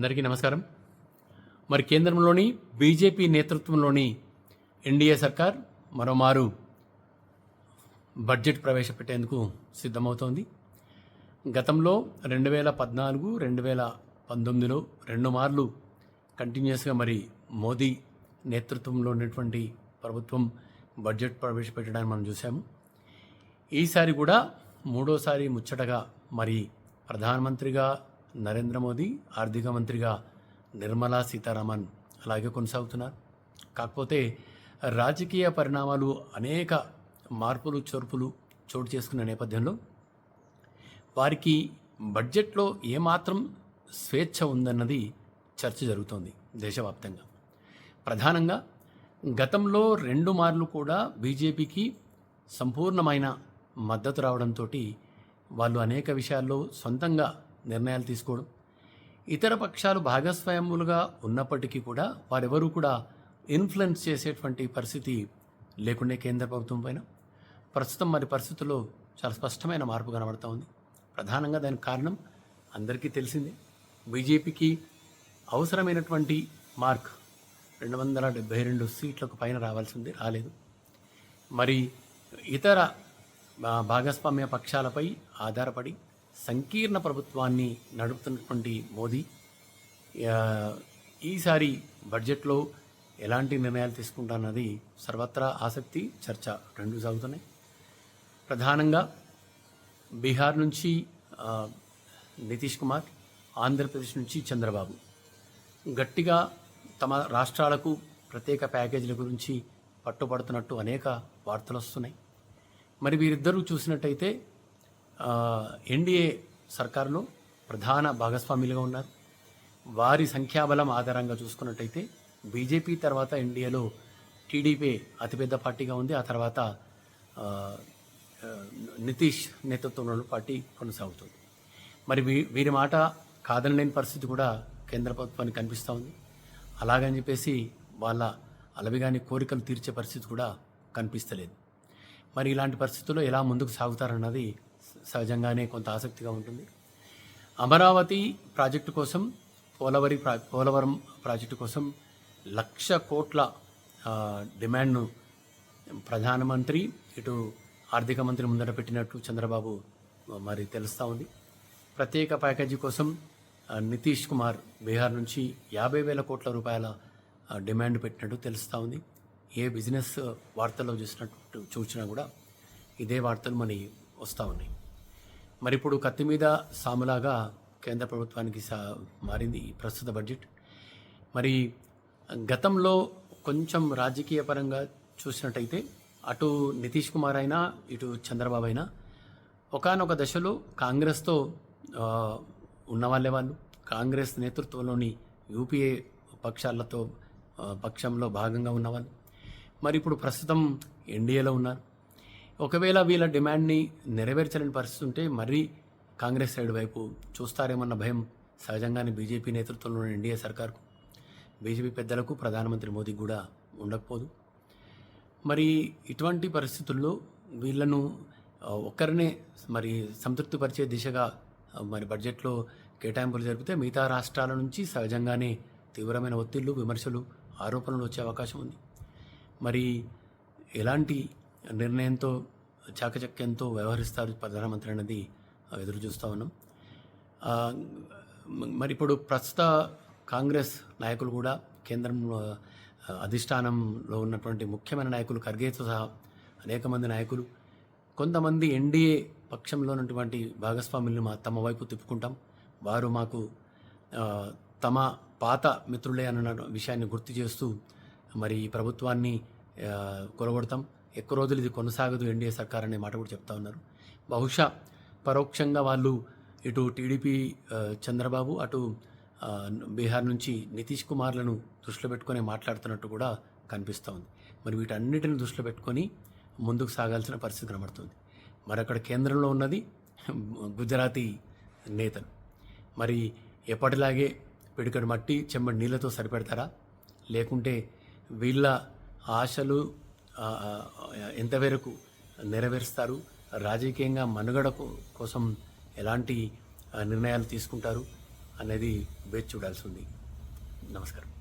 అందరికీ నమస్కారం. మరి కేంద్రంలోని బీజేపీ నేతృత్వంలోని ఎన్డీఏ సర్కార్ మరోమారు బడ్జెట్ ప్రవేశపెట్టేందుకు సిద్ధమవుతోంది. గతంలో రెండు వేల పద్నాలుగు రెండు వేల పంతొమ్మిదిలో రెండు మార్లు కంటిన్యూస్గా మరి మోదీ నేతృత్వంలో ఉన్నటువంటి ప్రభుత్వం బడ్జెట్ ప్రవేశపెట్టడాన్ని మనం చూసాము ఈసారి కూడా మూడోసారి ముచ్చటగా మరి ప్రధానమంత్రిగా నరేంద్ర మోదీ ఆర్థిక మంత్రిగా నిర్మలా సీతారామన్ అలాగే కొనసాగుతున్నారు. కాకపోతే రాజకీయ పరిణామాలు అనేక మార్పులు చొరుపులు చోటు చేసుకున్న నేపథ్యంలో వారికి బడ్జెట్లో ఏమాత్రం స్వేచ్ఛ ఉందన్నది చర్చ జరుగుతోంది దేశవ్యాప్తంగా. ప్రధానంగా గతంలో రెండు మార్లు కూడా బీజేపీకి సంపూర్ణమైన మద్దతు రావడంతో వాళ్ళు అనేక విషయాల్లో సొంతంగా నిర్ణయాలు తీసుకోవడం. ఇతర పక్షాలు భాగస్వాములుగా ఉన్నప్పటికీ కూడా వారెవరూ కూడా ఇన్ఫ్లుయెన్స్ చేసేటువంటి పరిస్థితి లేకుండే కేంద్ర ప్రభుత్వం పైన. ప్రస్తుతం మరి పరిస్థితుల్లో చాలా స్పష్టమైన మార్పు కనబడుతూ ఉంది. ప్రధానంగా దానికి కారణం అందరికీ తెలిసిందే. బీజేపీకి అవసరమైనటువంటి మార్క్ రెండు వందల డెబ్బై రెండు సీట్లకు పైన రావాల్సింది రాలేదు. మరి ఇతర భాగస్వామ్య పక్షాలపై ఆధారపడి సంకీర్ణ ప్రభుత్వాన్ని నడుపుతున్నటువంటి మోదీ ఈసారి బడ్జెట్లో ఎలాంటి నిర్ణయాలు తీసుకుంటానన్నది సర్వత్రా ఆసక్తి చర్చ రెండు సాగుతున్నాయి. ప్రధానంగా బీహార్ నుంచి నితీష్ కుమార్ ఆంధ్రప్రదేశ్ నుంచి చంద్రబాబు. గట్టిగా తమ రాష్ట్రాలకు ప్రత్యేక ప్యాకేజీల గురించి పట్టుబడుతున్నట్టు అనేక వార్తలు వస్తున్నాయి. మరి వీరిద్దరూ చూసినట్టయితే ఎన్డీఏ సర్కారులో ప్రధాన భాగస్వాములుగా ఉన్నారు. వారి సంఖ్యాబలం ఆధారంగా చూసుకున్నట్టయితే బీజేపీ తర్వాత ఎన్డీఏలో టీడీపీ అతిపెద్ద పార్టీగా ఉంది. ఆ తర్వాత నితీష్ నేతృత్వంలో పార్టీ కొనసాగుతుంది. మరి వీ వీరి మాట కాదనలేని పరిస్థితి కూడా కేంద్ర ప్రభుత్వానికి కనిపిస్తూ ఉంది. అలాగని చెప్పేసి వాళ్ళ అలవిగాని కోరికలు తీర్చే పరిస్థితి కూడా కనిపిస్తలేదు. మరి ఇలాంటి పరిస్థితుల్లో ఎలా ముందుకు సాగుతారన్నది సహజంగానే కొంత ఆసక్తిగా ఉంటుంది. అమరావతి ప్రాజెక్టు కోసం పోలవరి ప్రా పోలవరం ప్రాజెక్టు కోసం లక్ష కోట్ల డిమాండ్ను ప్రధానమంత్రి ఇటు ఆర్థిక మంత్రి ముందర పెట్టినట్టు చంద్రబాబు మరి తెలుస్తూ ఉంది. ప్రత్యేక ప్యాకేజీ కోసం నితీష్ కుమార్ బీహార్ నుంచి యాభై వేల కోట్ల రూపాయల డిమాండ్ పెట్టినట్టు తెలుస్తూ ఉంది. ఏ బిజినెస్ వార్తల్లో చూసినట్టు చూసినా కూడా ఇదే వార్తలు మనకి వస్తూ ఉన్నాయి. మరి ఇప్పుడు కత్తి మీద సాములాగా కేంద్ర ప్రభుత్వానికి సా మారింది ప్రస్తుత బడ్జెట్. మరి గతంలో కొంచెం రాజకీయ పరంగా చూసినట్టయితే అటు నితీష్ కుమార్ అయినా ఇటు చంద్రబాబు అయినా ఒకానొక దశలో కాంగ్రెస్తో ఉన్నవాళ్ళే వాళ్ళు. కాంగ్రెస్ నేతృత్వంలోని యూపీఏ పక్షాలతో పక్షంలో భాగంగా ఉన్నవాళ్ళు. మరి ఇప్పుడు ప్రస్తుతం ఎన్డీఏలో ఉన్నారు. ఒకవేళ వీళ్ళ డిమాండ్ని నెరవేర్చలేని పరిస్థితి ఉంటే మరీ కాంగ్రెస్ సైడ్ వైపు చూస్తారేమన్న భయం సహజంగానే బీజేపీ నేతృత్వంలోని ఎన్డీఏ సర్కార్కు. బీజేపీ పెద్దలకు ప్రధానమంత్రి మోదీకి కూడా ఉండకపోదు. మరి ఇటువంటి పరిస్థితుల్లో వీళ్ళను ఒక్కరినే మరి సంతృప్తిపరిచే దిశగా మరి బడ్జెట్లో కేటాయింపులు జరిపితే మిగతా రాష్ట్రాల నుంచి సహజంగానే తీవ్రమైన ఒత్తిళ్ళు విమర్శలు ఆరోపణలు వచ్చే అవకాశం ఉంది. మరి ఎలాంటి నిర్ణయంతో చాకచక్యంతో వ్యవహరిస్తారు ప్రధానమంత్రి అనేది ఎదురు చూస్తూ ఉన్నాం మరి ఇప్పుడు ప్రస్తుత కాంగ్రెస్ నాయకులు కూడా కేంద్రంలో అధిష్టానంలో ఉన్నటువంటి ముఖ్యమైన నాయకులు ఖర్గేతో సహా అనేక మంది నాయకులు. కొంతమంది ఎన్డీఏ పక్షంలో ఉన్నటువంటి భాగస్వాములను మా తమ వైపు తిప్పుకుంటాం. వారు మాకు తమ పాత మిత్రులే అన్న విషయాన్ని గుర్తు చేస్తూ మరి ఈ ప్రభుత్వాన్ని కొలగొడతాం. ఎక్కువ రోజులు ఇది కొనసాగదు ఎన్డీఏ సర్కార్ అనే మాట కూడా చెప్తా ఉన్నారు. బహుశా పరోక్షంగా వాళ్ళు ఇటు టీడీపీ చంద్రబాబు అటు బీహార్ నుంచి నితీష్ కుమార్లను దృష్టిలో పెట్టుకొని మాట్లాడుతున్నట్టు కూడా కనిపిస్తూ ఉంది. మరి వీటన్నిటిని దృష్టిలో పెట్టుకొని ముందుకు సాగాల్సిన పరిస్థితి కనబడుతుంది. మరి అక్కడ కేంద్రంలో ఉన్నది గుజరాతీ నేతలు. మరి ఎప్పటిలాగే పిడికడు మట్టి చెమ్మడి నీళ్ళతో సరిపెడతారా? లేకుంటే వీళ్ళ ఆశలు ఎంతవరకు నెరవేరుస్తారు? రాజకీయంగా మనుగడ కోసం ఎలాంటి నిర్ణయాలు తీసుకుంటారు? అనేది వేచి చూడాల్సి ఉంది. నమస్కారం.